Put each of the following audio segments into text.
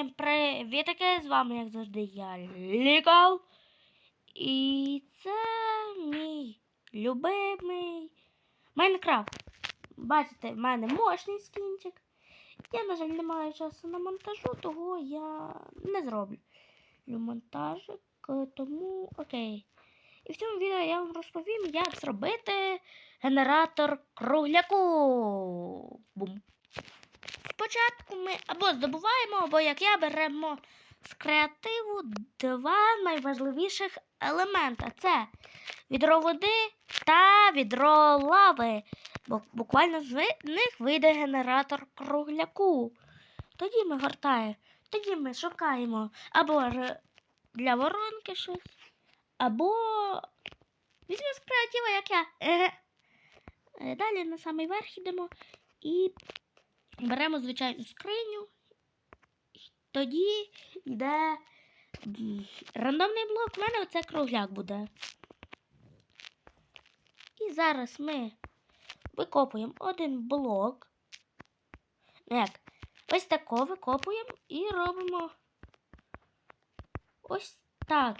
Всім привітки! З вами, як завжди, я Лікал. І це мій любимий Майнкрафт. Бачите, в мене мощний скінчик. Я, на жаль, не маю часу на монтажу, того я не зроблю монтажик, тому окей. І в цьому відео я вам розповім, як зробити генератор кругляку. Бум. Спочатку ми або здобуваємо, або як я беремо з креативу два найважливіших елемента. Це відро води та відро лави. Бо буквально з них вийде генератор кругляку. Тоді ми гортаємо, тоді ми шукаємо або для воронки щось, або візьмемо з креатива, як я. Е, Далі на самий верх йдемо і беремо звичайну скриню. Тоді йде рандомний блок. У мене оце кругляк буде. І зараз ми викопуємо один блок. Ну Як? Ось тако викопуємо і робимо ось так.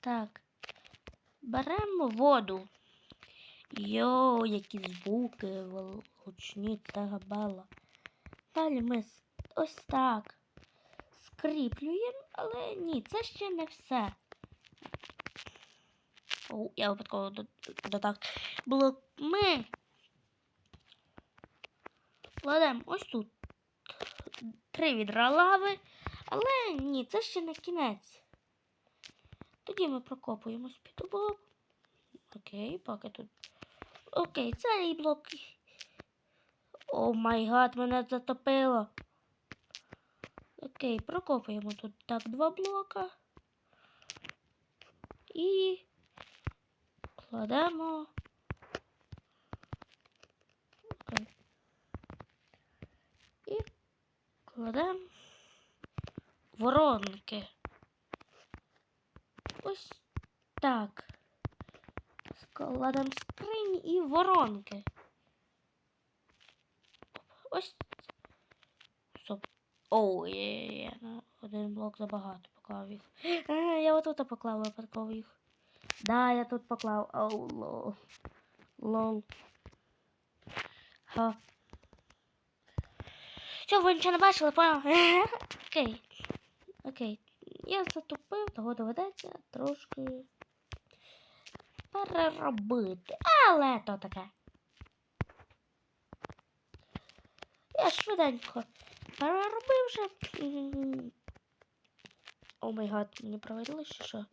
Так. Беремо воду. Йоу, які звуки гучні та. Далі ми ось так скріплюємо, але ні, це ще не все. О, я випадково до, до так. Блок ми кладемо ось тут три відра лави, але ні, це ще не кінець. Тоді ми прокопуємось під блок. Окей, поки тут. Окей, цей блок. О май гад, мене затопило. Окей, прокопуємо тут так два блока. І кладемо. Окей. І кладемо воронки. Ось так. Складемо скрині і воронки. Ось. Стоп. Оу, є, є, є. Один блок забагато поклав їх. Е, я отут поклав випадково їх. Да, я тут поклав. Оу, лол. Лол. Ха. Що, ви нічого не бачили, понял? Окей. Окей. Я затупив, того доведеться трошки переробити. Але то таке. Я швиденько переробив вже. О май гад, мені проводили чи що?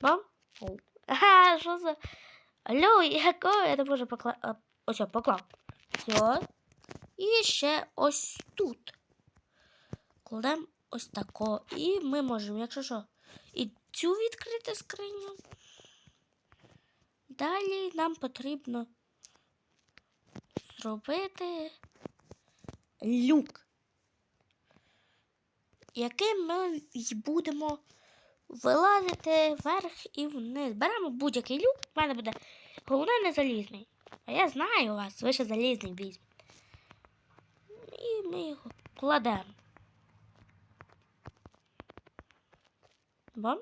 Мам? Оу. Ага, що за. Алло, якого я не можу поклав. Ось, о, поклав. Все. І ще ось тут. Кладемо ось тако. І ми можемо, якщо що, і цю відкрити скриню. Далі нам потрібно зробити люк, яким ми будемо вилазити вверх і вниз. Беремо будь-який люк, в мене буде головне не залізний. А я знаю вас, ви ще залізний візьмете. І ми його кладемо. Бом.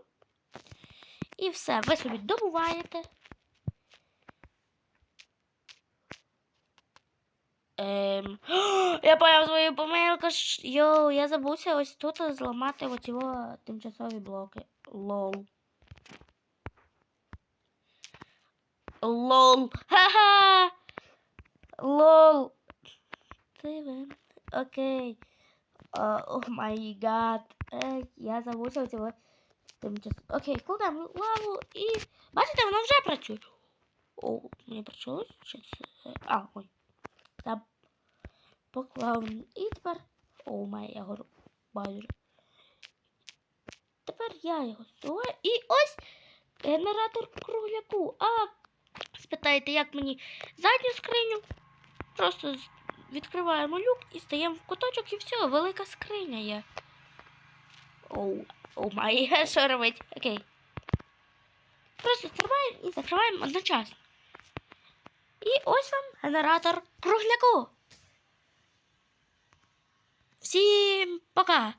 І все, ви собі добуваєте. Ем... Я поняв свою помилку. Ш- Йоу, я забувся ось тут зламати ось його тимчасові блоки. Лол. Лол. Ха-ха! Лол. Стивен. Окей. О май гад. Ей, я забувся ось його тимчасово. Окей, кладемо лаву і. Бачите, воно вже працює. О, мені працює? Чи це? А, ой. Та Поклав. І тепер. О, май, я гору. Бачу. Тепер я його стою. І ось генератор кругляку. А спитаєте, як мені задню скриню? Просто відкриваємо люк і стаємо в куточок і все, велика скриня є. Оу, о май, що робить? Окей. Просто стрибаємо і закриваємо одночасно. І ось вам генератор кругляку. Всім пока!